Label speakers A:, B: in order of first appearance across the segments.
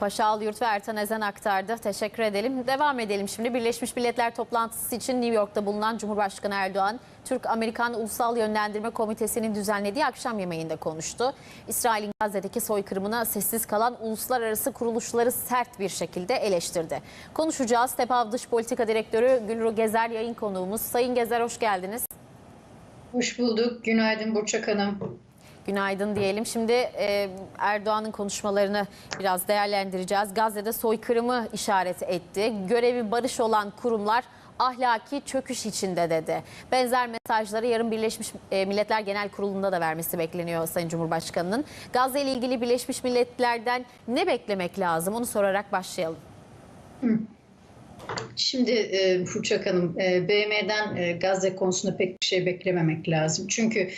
A: Paşa Alyurt ve Ertan Ezen aktardı. Teşekkür edelim. Devam edelim şimdi. Birleşmiş Milletler toplantısı için New York'ta bulunan Cumhurbaşkanı Erdoğan, Türk-Amerikan Ulusal Yönlendirme Komitesi'nin düzenlediği akşam yemeğinde konuştu. İsrail'in Gazze'deki soykırımına sessiz kalan uluslararası kuruluşları sert bir şekilde eleştirdi. Konuşacağız. TEPAV Dış Politika Direktörü Gülru Gezer yayın konuğumuz. Sayın Gezer hoş geldiniz.
B: Hoş bulduk. Günaydın Burçak Hanım.
A: Günaydın diyelim. Şimdi e, Erdoğan'ın konuşmalarını biraz değerlendireceğiz. Gazze'de soykırımı işaret etti. Görevi barış olan kurumlar ahlaki çöküş içinde dedi. Benzer mesajları yarın Birleşmiş e, Milletler Genel Kurulu'nda da vermesi bekleniyor Sayın Cumhurbaşkanı'nın. Gazze ile ilgili Birleşmiş Milletler'den ne beklemek lazım? Onu sorarak başlayalım.
B: Şimdi e, Burçak Hanım, e, BM'den e, Gazze konusunda pek bir şey beklememek lazım. Çünkü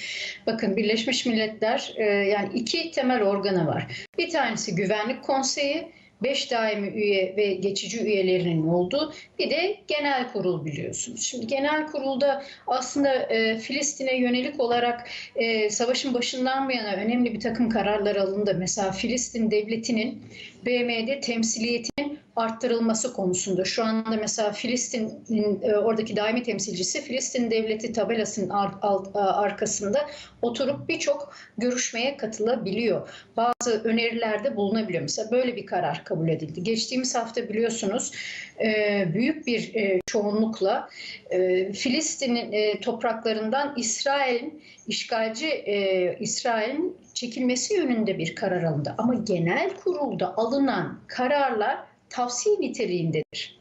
B: bakın Birleşmiş Milletler e, yani iki temel organı var. Bir tanesi Güvenlik Konseyi, beş daimi üye ve geçici üyelerinin olduğu bir de genel kurul biliyorsunuz. Şimdi genel kurulda aslında e, Filistin'e yönelik olarak e, savaşın başından bu yana önemli bir takım kararlar alındı. Mesela Filistin devletinin BM'de temsiliyetinin arttırılması konusunda. Şu anda mesela Filistin'in e, oradaki daimi temsilcisi Filistin devleti tabelasının a- arkasında oturup birçok görüşmeye katılabiliyor. Bazı önerilerde bulunabiliyor. Mesela böyle bir karar kabul edildi. Geçtiğimiz hafta biliyorsunuz e, büyük bir e, çoğunlukla e, Filistin'in e, topraklarından İsrail'in işgalci e, İsrail'in çekilmesi yönünde bir karar alındı. Ama genel kurulda alınan kararlar tavsiye niteliğindedir.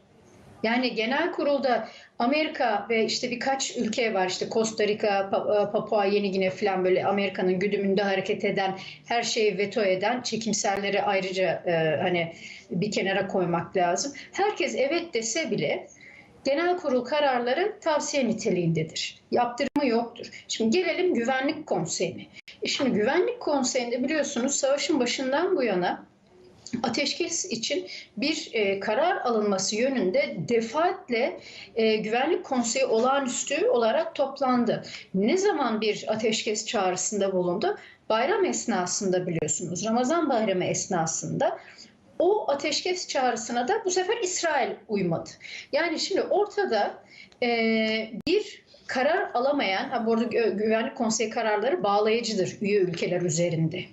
B: Yani genel kurulda Amerika ve işte birkaç ülke var işte Costa Rica, Pa- Papua Yeni Gine falan böyle Amerika'nın güdümünde hareket eden, her şeyi veto eden çekimselleri ayrıca e, hani bir kenara koymak lazım. Herkes evet dese bile genel kurul kararları tavsiye niteliğindedir. Yaptırımı yoktur. Şimdi gelelim Güvenlik Konseyi'ne. E Şimdi Güvenlik Konseyi'nde biliyorsunuz savaşın başından bu yana ateşkes için bir e, karar alınması yönünde defaatle e, Güvenlik Konseyi olağanüstü olarak toplandı. Ne zaman bir ateşkes çağrısında bulundu? Bayram esnasında biliyorsunuz, Ramazan bayramı esnasında o ateşkes çağrısına da bu sefer İsrail uymadı. Yani şimdi ortada e, bir karar alamayan, ha bu arada Gü- Güvenlik Konseyi kararları bağlayıcıdır üye ülkeler üzerinde.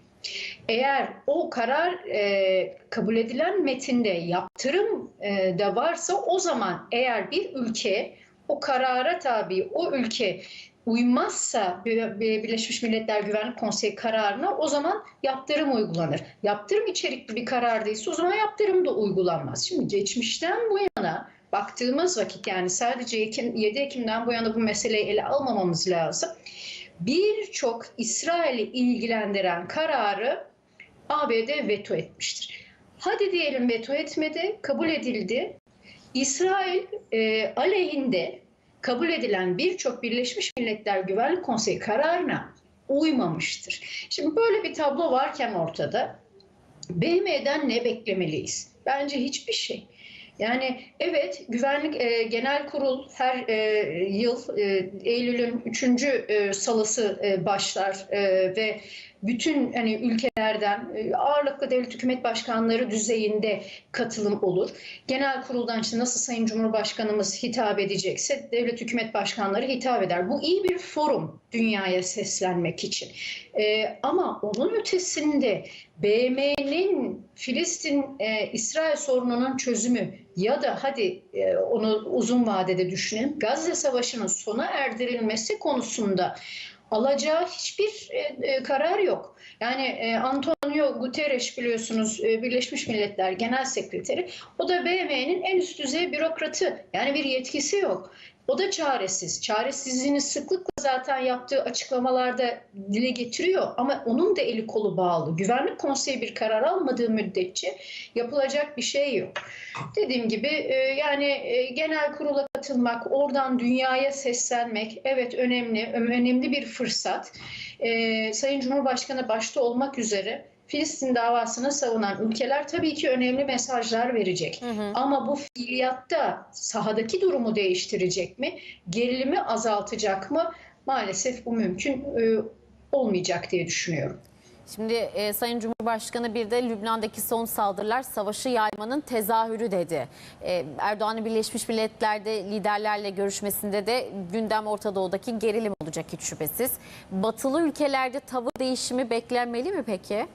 B: Eğer o karar e, kabul edilen metinde yaptırım e, da varsa o zaman eğer bir ülke o karara tabi o ülke uymazsa Bir- Bir- Birleşmiş Milletler Güvenlik Konseyi kararına o zaman yaptırım uygulanır. Yaptırım içerikli bir karar değilse o zaman yaptırım da uygulanmaz. Şimdi geçmişten bu yana baktığımız vakit yani sadece Ekim, 7 Ekim'den bu yana bu meseleyi ele almamamız lazım. Birçok İsrail'i ilgilendiren kararı ABD veto etmiştir. Hadi diyelim veto etmedi, kabul edildi. İsrail e, aleyhinde kabul edilen birçok Birleşmiş Milletler Güvenlik Konseyi kararına uymamıştır. Şimdi böyle bir tablo varken ortada BM'den ne beklemeliyiz? Bence hiçbir şey. Yani evet Güvenlik e, Genel Kurul her e, yıl e, Eylül'ün 3. E, salısı e, başlar e, ve bütün hani ülkelerden e, ağırlıklı devlet hükümet başkanları düzeyinde katılım olur. Genel kuruldan işte nasıl Sayın Cumhurbaşkanımız hitap edecekse devlet hükümet başkanları hitap eder. Bu iyi bir forum dünyaya seslenmek için. E, ama onun ötesinde BM'nin Filistin e, sorununun çözümü ya da hadi e, onu uzun vadede düşünelim Gazze Savaşı'nın sona erdirilmesi konusunda alacağı hiçbir e, e, karar yok. Yani e, Antonio Guterres biliyorsunuz e, Birleşmiş Milletler Genel Sekreteri. O da BM'nin en üst düzey bürokratı. Yani bir yetkisi yok. O da çaresiz. Çaresizliğini sıklıkla zaten yaptığı açıklamalarda dile getiriyor ama onun da eli kolu bağlı. Güvenlik Konseyi bir karar almadığı müddetçe yapılacak bir şey yok. Dediğim gibi e, yani e, genel kurula katılmak, oradan dünyaya seslenmek evet önemli, önemli bir fırsat. E, Sayın Cumhurbaşkanı başta olmak üzere Filistin davasını savunan ülkeler tabii ki önemli mesajlar verecek. Ama bu fiiliyatta sahadaki durumu değiştirecek mi? Gerilimi azaltacak mı? Maalesef bu mümkün e, olmayacak diye düşünüyorum.
A: Şimdi e, Sayın Cumhurbaşkanı bir de Lübnan'daki son saldırılar savaşı yaymanın tezahürü dedi. E, Erdoğan'ın Birleşmiş Milletler'de liderlerle görüşmesinde de gündem Orta Doğu'daki gerilim olacak hiç şüphesiz. Batılı ülkelerde tavır değişimi beklenmeli mi peki?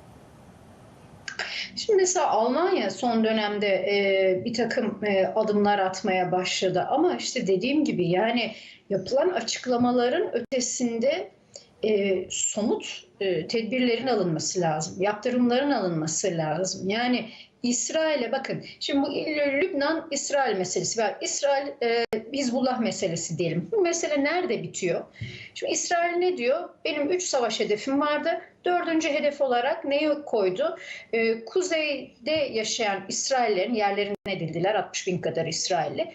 B: Şimdi mesela Almanya son dönemde e, bir takım e, adımlar atmaya başladı ama işte dediğim gibi yani yapılan açıklamaların ötesinde e, somut e, tedbirlerin alınması lazım, yaptırımların alınması lazım. Yani İsrail'e bakın şimdi bu Lübnan İsrail meselesi var. İsrail e, meselesi diyelim. Bu mesele nerede bitiyor? Şimdi İsrail ne diyor? Benim üç savaş hedefim vardı. Dördüncü hedef olarak neyi koydu? Ee, kuzeyde yaşayan İsraillerin yerlerine edildiler. 60 bin kadar İsrailli.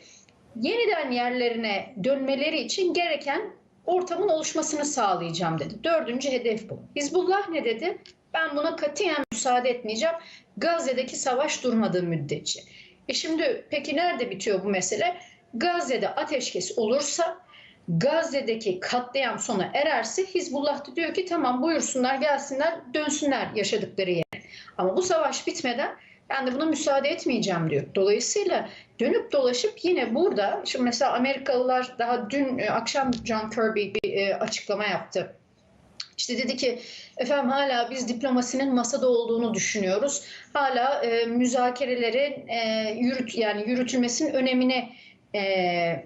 B: Yeniden yerlerine dönmeleri için gereken ortamın oluşmasını sağlayacağım dedi. Dördüncü hedef bu. Hizbullah ne dedi? Ben buna katiyen müsaade etmeyeceğim. Gazze'deki savaş durmadığı müddetçe. E şimdi peki nerede bitiyor bu mesele? Gazze'de ateşkes olursa Gazze'deki katliam sona ererse Hizbullah da diyor ki tamam buyursunlar gelsinler dönsünler yaşadıkları yere. Ama bu savaş bitmeden ben de buna müsaade etmeyeceğim diyor. Dolayısıyla dönüp dolaşıp yine burada şimdi mesela Amerikalılar daha dün e, akşam John Kirby bir e, açıklama yaptı. İşte dedi ki efendim hala biz diplomasinin masada olduğunu düşünüyoruz. Hala e, müzakerelerin e, yürüt yani yürütülmesinin önemine e,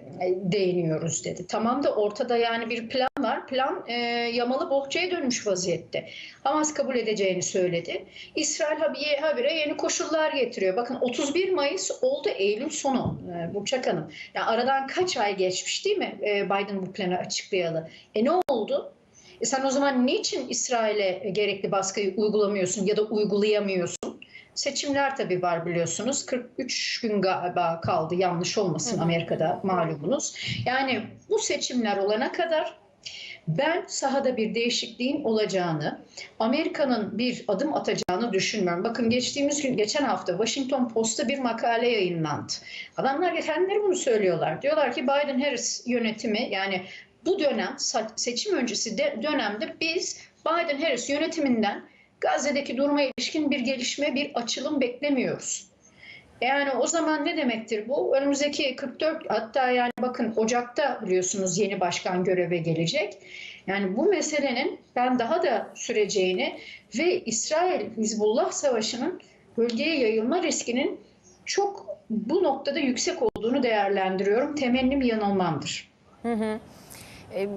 B: değiniyoruz dedi. Tamam da ortada yani bir plan var. Plan e, yamalı bohçaya dönmüş vaziyette. Hamas kabul edeceğini söyledi. İsrail habire, habire yeni koşullar getiriyor. Bakın 31 Mayıs oldu Eylül sonu e, Burçak Hanım. Yani aradan kaç ay geçmiş değil mi e, Biden bu planı açıklayalı? E ne oldu? E sen o zaman niçin İsrail'e gerekli baskıyı uygulamıyorsun ya da uygulayamıyorsun? Seçimler tabii var biliyorsunuz. 43 gün galiba kaldı yanlış olmasın Amerika'da malumunuz. Yani bu seçimler olana kadar ben sahada bir değişikliğin olacağını, Amerika'nın bir adım atacağını düşünmüyorum. Bakın geçtiğimiz gün, geçen hafta Washington Post'ta bir makale yayınlandı. Adamlar kendileri bunu söylüyorlar. Diyorlar ki Biden-Harris yönetimi yani bu dönem seçim öncesi de, dönemde biz Biden-Harris yönetiminden Gazze'deki duruma ilişkin bir gelişme, bir açılım beklemiyoruz. Yani o zaman ne demektir bu? Önümüzdeki 44 hatta yani bakın Ocak'ta biliyorsunuz yeni başkan göreve gelecek. Yani bu meselenin ben daha da süreceğini ve İsrail-Hizbullah savaşının bölgeye yayılma riskinin çok bu noktada yüksek olduğunu değerlendiriyorum. Temennim yanılmamdır.
A: E,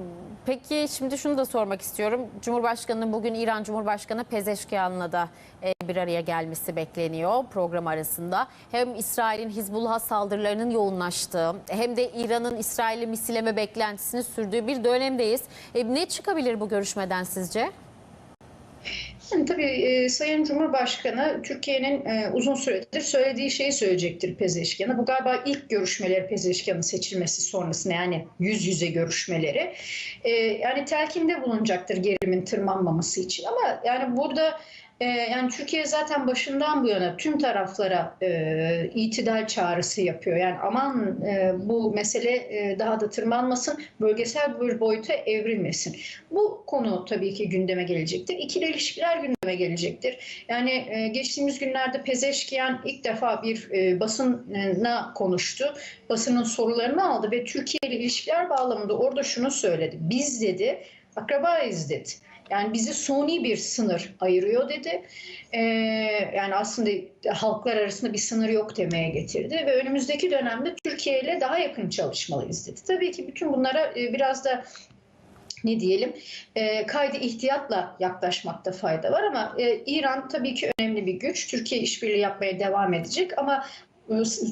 A: Peki şimdi şunu da sormak istiyorum. Cumhurbaşkanının bugün İran Cumhurbaşkanı Pezeşkian'la da e, bir araya gelmesi bekleniyor program arasında. Hem İsrail'in Hizbullah saldırılarının yoğunlaştığı hem de İran'ın İsrail'i misilleme beklentisini sürdüğü bir dönemdeyiz. E, Ne çıkabilir bu görüşmeden sizce?
B: Yani tabii Sayın Cumhurbaşkanı Türkiye'nin uzun süredir söylediği şeyi söyleyecektir Pezeşkan'a. Bu galiba ilk görüşmeleri Pezeşkan'ın seçilmesi sonrasında yani yüz yüze görüşmeleri. Yani telkinde bulunacaktır gerilimin tırmanmaması için ama yani burada e, yani Türkiye zaten başından bu yana tüm taraflara e, itidal çağrısı yapıyor. Yani aman e, bu mesele e, daha da tırmanmasın, bölgesel bir boyuta evrilmesin. Bu konu tabii ki gündeme gelecektir. İkili ilişkiler gündeme gelecektir. Yani e, geçtiğimiz günlerde Pezeşkiyan ilk defa bir e, basına konuştu. Basının sorularını aldı ve Türkiye ile ilişkiler bağlamında orada şunu söyledi. Biz dedi, akrabayız dedi. Yani bizi suni bir sınır ayırıyor dedi. Ee, yani aslında halklar arasında bir sınır yok demeye getirdi ve önümüzdeki dönemde Türkiye ile daha yakın çalışmalıyız dedi. Tabii ki bütün bunlara e, biraz da ne diyelim e, kaydı ihtiyatla yaklaşmakta fayda var ama e, İran tabii ki önemli bir güç. Türkiye işbirliği yapmaya devam edecek ama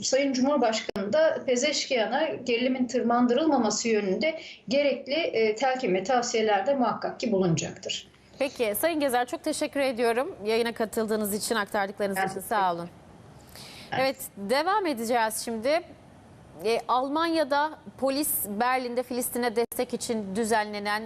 B: Sayın Cumhurbaşkanı da Pezeşkiyan'a gerilimin tırmandırılmaması yönünde gerekli e, telkin ve tavsiyelerde muhakkak ki bulunacaktır.
A: Peki Sayın Gezer çok teşekkür ediyorum. Yayına katıldığınız için, aktardıklarınız
B: Ben
A: için sağ olun. Evet devam edeceğiz şimdi. E, Almanya'da polis Berlin'de Filistin'e destek için düzenlenen